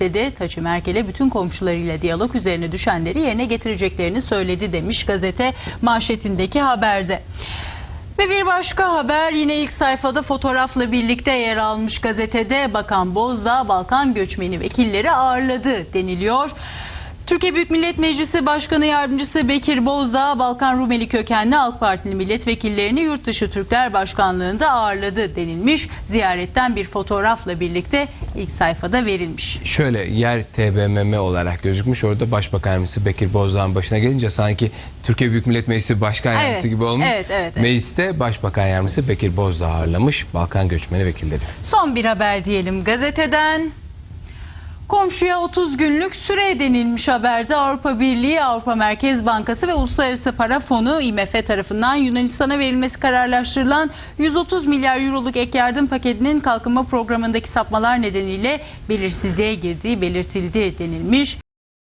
dedi. Taçı Merkel'e bütün komşularıyla diyalog üzerine düşenleri yerine getireceklerini söyledi demiş gazete manşetindeki haberde. Ve bir başka haber yine ilk sayfada fotoğrafla birlikte yer almış gazetede Bakan Bozdağ Balkan göçmeni vekilleri ağırladı deniliyor. Türkiye Büyük Millet Meclisi Başkanı Yardımcısı Bekir Bozdağ, Balkan Rumeli kökenli AK Partili milletvekillerini Yurtdışı Türkler Başkanlığı'nda ağırladı denilmiş. Ziyaretten bir fotoğrafla birlikte ilk sayfada verilmiş. Şöyle yer TBMM olarak gözükmüş. Orada Başbakan Yardımcısı Bekir Bozdağ'ın başına gelince sanki Türkiye Büyük Millet Meclisi Başkan Evet, Yardımcısı gibi olmuş. evet, evet, evet. Mecliste Başbakan Yardımcısı Bekir Bozdağ ağırlamış Balkan göçmeni vekilleri. Son bir haber diyelim gazeteden. Komşuya 30 günlük süre denilmiş haberde Avrupa Birliği, Avrupa Merkez Bankası ve Uluslararası Para Fonu IMF tarafından Yunanistan'a verilmesi kararlaştırılan 130 milyar euroluk ek yardım paketinin kalkınma programındaki sapmalar nedeniyle belirsizliğe girdiği belirtildi denilmiş.